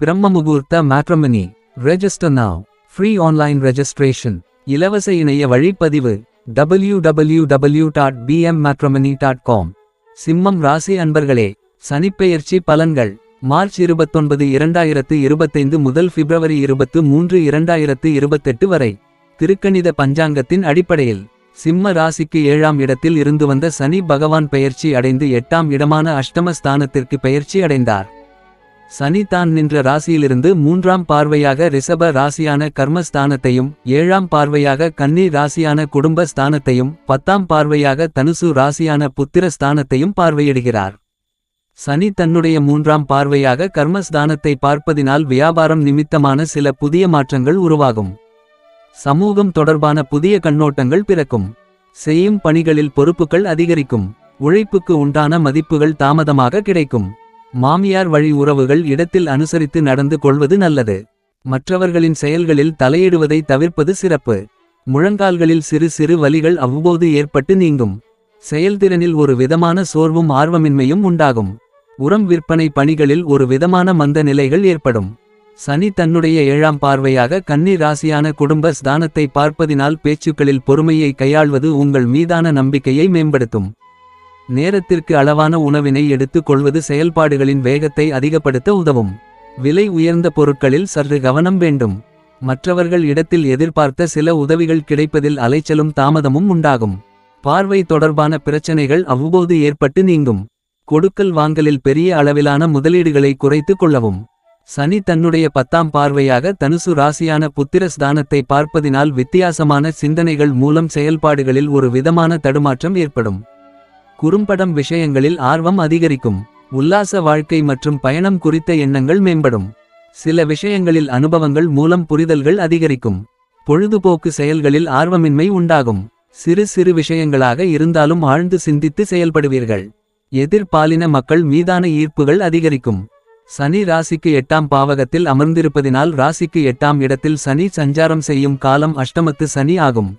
பிரம்மமுகூர்த்த matrimony register now free online registration இலவச இணைய வழிப்பதிவு. W W W dot BM dot com சிம்மம் ராசி அன்பர்களே சனிப்பெயர்ச்சி பலன்கள். மார்ச் இருபத்தொன்பது இரண்டாயிரத்து இருபத்தைந்து முதல் பிப்ரவரி இருபத்து மூன்று இரண்டாயிரத்து இருபத்தெட்டு வரை. திருக்கணித பஞ்சாங்கத்தின் அடிப்படையில். சிம்ம ராசிக்கு ஏழாம் இடத்தில் இருந்து வந்த சனி பகவான் பெயர்ச்சி அடைந்து எட்டாம் இடமான அஷ்டம ஸ்தானத்திற்கு பெயர்ச்சி அடைந்தார். சனி தான் நின்ற ராசியிலிருந்து மூன்றாம் பார்வையாக ரிஷப ராசியான கர்மஸ்தானத்தையும் ஏழாம் பார்வையாக கன்னி ராசியான குடும்ப ஸ்தானத்தையும் பத்தாம் பார்வையாக தனுசு ராசியான புத்திர ஸ்தானத்தையும் பார்வையிடுகிறார். சனி தன்னுடைய மூன்றாம் பார்வையாக கர்மஸ்தானத்தை பார்ப்பதினால் வியாபாரம் நிமித்தமான சில புதிய மாற்றங்கள் உருவாகும். சமூகம் தொடர்பான புதிய கண்ணோட்டங்கள் பிறக்கும். செய்யும் பணிகளில் பொறுப்புகள் அதிகரிக்கும். உழைப்புக்கு உண்டான மதிப்புகள் தாமதமாக கிடைக்கும். மாமியார் வழி உறவுகள் இடத்தில் அனுசரித்து நடந்து கொள்வது நல்லது. மற்றவர்களின் செயல்களில் தலையிடுவதை தவிர்ப்பது சிறப்பு. முழங்கால்களில் சிறு சிறு வலிகள் அவ்வப்போது ஏற்பட்டு நீங்கும். செயல்திறனில் ஒரு விதமான சோர்வும் ஆர்வமின்மையும் உண்டாகும். உரம் விற்பனை பணிகளில் ஒரு விதமான மந்த நிலைகள் ஏற்படும். சனி தன்னுடைய ஏழாம் பார்வையாக கன்னி ராசியான குடும்ப ஸ்தானத்தை பார்ப்பதினால் பேச்சுக்களில் பொறுமையை கையாள்வது உங்கள் மீதான நம்பிக்கையை மேம்படுத்தும். நேரத்திற்கு அளவான உணவினை எடுத்துக் கொள்வது செயல்பாடுகளின் வேகத்தை அதிகப்படுத்த உதவும். விலை உயர்ந்த பொருட்களில் சற்று கவனம் வேண்டும். மற்றவர்கள் இடத்தில் எதிர்பார்த்த சில உதவிகள் கிடைப்பதில் அலைச்சலும் தாமதமும் உண்டாகும். பார்வை தொடர்பான பிரச்சனைகள் அவ்வப்போது ஏற்பட்டு நீங்கும். கொடுக்கல் வாங்கலில் பெரிய அளவிலான முதலீடுகளை குறைத்துக் கொள்ளவும். சனி தன்னுடைய பத்தாம் பார்வையாக தனுசு ராசியான புத்திர ஸ்தானத்தை பார்ப்பதினால் வித்தியாசமான சிந்தனைகள் மூலம் செயல்பாடுகளில் ஒரு விதமான தடுமாற்றம் ஏற்படும். குறும்படம் விஷயங்களில் ஆர்வம் அதிகரிக்கும். உல்லாச வாழ்க்கை மற்றும் பயணம் குறித்த எண்ணங்கள் மேம்படும். சில விஷயங்களில் அனுபவங்கள் மூலம் புரிதல்கள் அதிகரிக்கும். பொழுதுபோக்கு செயல்களில் ஆர்வமின்மை உண்டாகும். சிறு சிறு விஷயங்களாக இருந்தாலும் ஆழ்ந்து சிந்தித்து செயல்படுவீர்கள். எதிர்பாலின மக்கள் மீதான ஈர்ப்புகள் அதிகரிக்கும். சனி ராசிக்கு எட்டாம் பாவகத்தில் அமர்ந்திருப்பதினால் ராசிக்கு எட்டாம் இடத்தில் சனி சஞ்சாரம் செய்யும் காலம் அஷ்டமத்து சனி ஆகும்.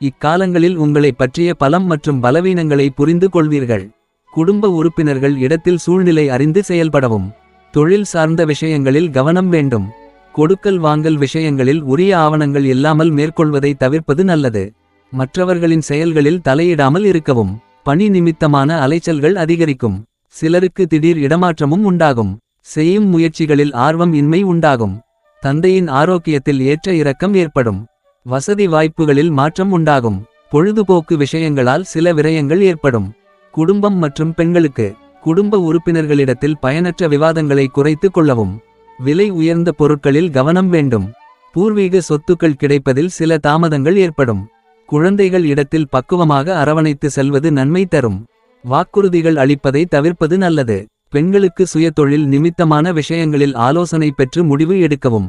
இக்காலங்களில் உங்களை பற்றிய பலம் மற்றும் பலவீனங்களை புரிந்து கொள்வீர்கள். குடும்ப உறுப்பினர்கள் இடத்தில் சூழ்நிலை அறிந்து செயல்படவும். தொழில் சார்ந்த விஷயங்களில் கவனம் வேண்டும். கொடுக்கல் வாங்கல் விஷயங்களில் உரிய ஆவணங்கள் இல்லாமல் மேற்கொள்வதை தவிர்ப்பது நல்லது. மற்றவர்களின் செயல்களில் தலையிடாமல் இருக்கவும். பணி நிமித்தமான அலைச்சல்கள் அதிகரிக்கும். சிலருக்கு திடீர் இடமாற்றமும் உண்டாகும். செய்யும் முயற்சிகளில் ஆர்வம் இன்மை உண்டாகும். தந்தையின் ஆரோக்கியத்தில் ஏற்ற இறக்கம் ஏற்படும். வசதி வாய்ப்புகளில் மாற்றம் உண்டாகும். பொழுதுபோக்கு விஷயங்களால் சில விரயங்கள் ஏற்படும். குடும்பம் மற்றும் பெண்களுக்கு குடும்ப உறுப்பினர்களிடத்தில் பயனற்ற விவாதங்களை குறைத்துக் கொள்ளவும். விலை உயர்ந்த பொருட்களில் கவனம் வேண்டும். பூர்வீக சொத்துக்கள் கிடைப்பதில் சில தாமதங்கள் ஏற்படும். குழந்தைகள் இடத்தில் பக்குவமாக அரவணைத்து செல்வது நன்மை தரும். வாக்குறுதிகள் அளிப்பதை தவிர்ப்பது நல்லது. பெண்களுக்கு சுயதொழில் நிமித்தமான விஷயங்களில் ஆலோசனை பெற்று முடிவு எடுக்கவும்.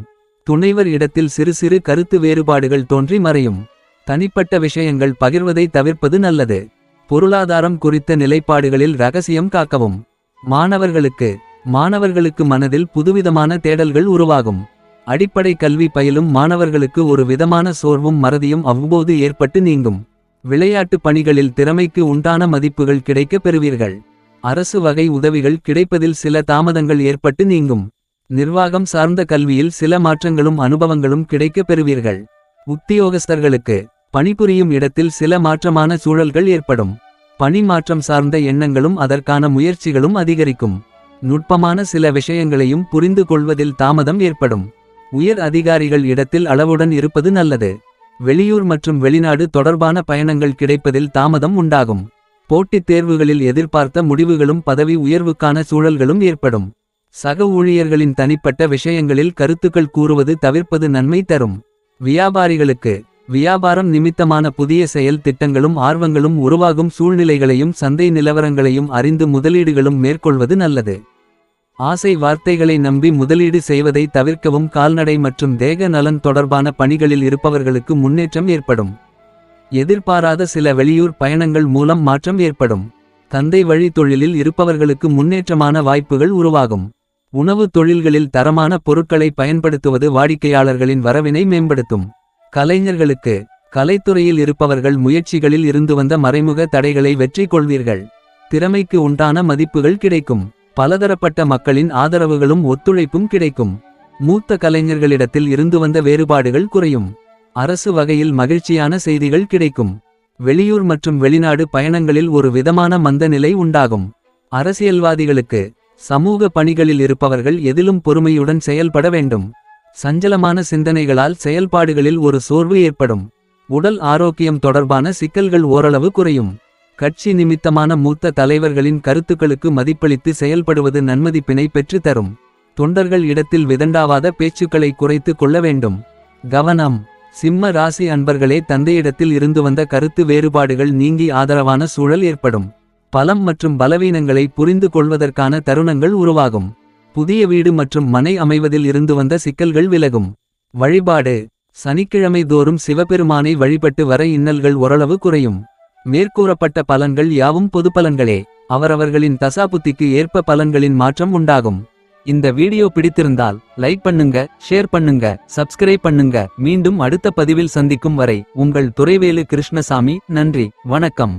துணைவர் இடத்தில் சிறு சிறு கருத்து வேறுபாடுகள் தோன்றி மறையும். தனிப்பட்ட விஷயங்கள் பகிர்வதை தவிர்ப்பது நல்லது. பொருளாதாரம் குறித்த நிலைப்பாடுகளில் ரகசியம் காக்கவும். மாணவர்களுக்கு மாணவர்களுக்கு மனதில் புதுவிதமான தேடல்கள் உருவாகும். அடிப்படை கல்வி பயிலும் மாணவர்களுக்கு ஒரு விதமான சோர்வும் மறதியும் அவ்வப்போது ஏற்பட்டு நீங்கும். விளையாட்டு பணிகளில் திறமைக்கு உண்டான மதிப்புகள் கிடைக்கப் பெறுவீர்கள். அரசு வகை உதவிகள் கிடைப்பதில் சில தாமதங்கள் ஏற்பட்டு நீங்கும். நிர்வாகம் சார்ந்த கல்வியில் சில மாற்றங்களும் அனுபவங்களும் கிடைக்கப் பெறுவீர்கள். உத்தியோகஸ்தர்களுக்கு பணிபுரியும் இடத்தில் சில மாற்றமான சூழல்கள் ஏற்படும். பணி மாற்றம் சார்ந்த எண்ணங்களும் அதற்கான முயற்சிகளும் அதிகரிக்கும். நுட்பமான சில விஷயங்களையும் புரிந்து கொள்வதில் தாமதம் ஏற்படும். உயர் அதிகாரிகள் இடத்தில் அளவுடன் இருப்பது நல்லது. வெளியூர் மற்றும் வெளிநாடு தொடர்பான பயணங்கள் கிடைப்பதில் தாமதம் உண்டாகும். போட்டித் தேர்வுகளில் எதிர்பார்த்த முடிவுகளும் பதவி உயர்வுக்கான சூழல்களும் ஏற்படும். சக ஊழியர்களின் தனிப்பட்ட விஷயங்களில் கருத்துக்கள் கூறுவது தவிர்ப்பது நன்மை தரும். வியாபாரிகளுக்கு வியாபாரம் நிமித்தமான புதிய செயல் திட்டங்களும் ஆர்வங்களும் உருவாகும் சூழ்நிலைகளையும் சந்தை நிலவரங்களையும் அறிந்து முதலீடுகளும் மேற்கொள்வது நல்லது. ஆசை வார்த்தைகளை நம்பி முதலீடு செய்வதை தவிர்க்கவும் கால்நடை மற்றும் தேக நலன் தொடர்பான பணிகளில் இருப்பவர்களுக்கு முன்னேற்றம் ஏற்படும். எதிர்பாராத சில வெளியூர் பயணங்கள் மூலம் மாற்றம் ஏற்படும். தந்தை வழி தொழிலில் இருப்பவர்களுக்கு முன்னேற்றமான வாய்ப்புகள் உருவாகும். உணவு தொழில்களில் தரமான பொருட்களை பயன்படுத்துவது வாடிக்கையாளர்களின் வரவினை மேம்படுத்தும். கலைஞர்களுக்கு கலைத்துறையில் இருப்பவர்கள் முயற்சிகளில் இருந்து வந்த மறைமுக தடைகளை வெற்றி கொள்வீர்கள். திறமைக்கு உண்டான மதிப்புகள் கிடைக்கும். பலதரப்பட்ட மக்களின் ஆதரவுகளும் ஒத்துழைப்பும் கிடைக்கும். மூத்த கலைஞர்களிடத்தில் இருந்து வந்த வேறுபாடுகள் குறையும். அரசு வகையில் மகிழ்ச்சியான செய்திகள் கிடைக்கும். வெளியூர் மற்றும் வெளிநாடு பயணங்களில் ஒரு விதமான மந்த நிலை உண்டாகும். அரசியல்வாதிகளுக்கு சமூக பணிகளில் இருப்பவர்கள் எதிலும் பொறுமையுடன் செயல்பட வேண்டும். சஞ்சலமான சிந்தனைகளால் செயல்பாடுகளில் ஒரு சோர்வு ஏற்படும். உடல் ஆரோக்கியம் தொடர்பான சிக்கல்கள் ஓரளவு குறையும். கட்சி நிமித்தமான மூத்த தலைவர்களின் கருத்துக்களுக்கு மதிப்பளித்து செயல்படுவது நன்மதிப்பினை பெற்று தரும் தொண்டர்கள் இடத்தில் விதண்டாவாத பேச்சுக்களை குறைத்து கொள்ள வேண்டும். கவனம். சிம்ம ராசி அன்பர்களே தந்தையிடத்தில் இருந்து வந்த கருத்து வேறுபாடுகள் நீங்கி ஆதரவான சூழல் ஏற்படும். பலம் மற்றும் பலவீனங்களை புரிந்து கொள்வதற்கான தருணங்கள் உருவாகும். புதிய வீடு மற்றும் மனை அமைவதில் இருந்து வந்த சிக்கல்கள் விலகும். வழிபாடு. சனிக்கிழமை தோறும் சிவபெருமானை வழிபட்டு வர இன்னல்கள் ஓரளவு குறையும். மேற்கூறப்பட்ட பலன்கள் யாவும் பொது பலன்களே. அவரவர்களின் தசாபுத்திக்கு ஏற்ப பலன்களின் மாற்றம் உண்டாகும். இந்த வீடியோ பிடித்திருந்தால் லைக் பண்ணுங்க ஷேர் பண்ணுங்க சப்ஸ்கிரைப் பண்ணுங்க. மீண்டும் அடுத்த பதிவில் சந்திக்கும் வரை உங்கள் துறைவேலு கிருஷ்ணசாமி நன்றி வணக்கம்.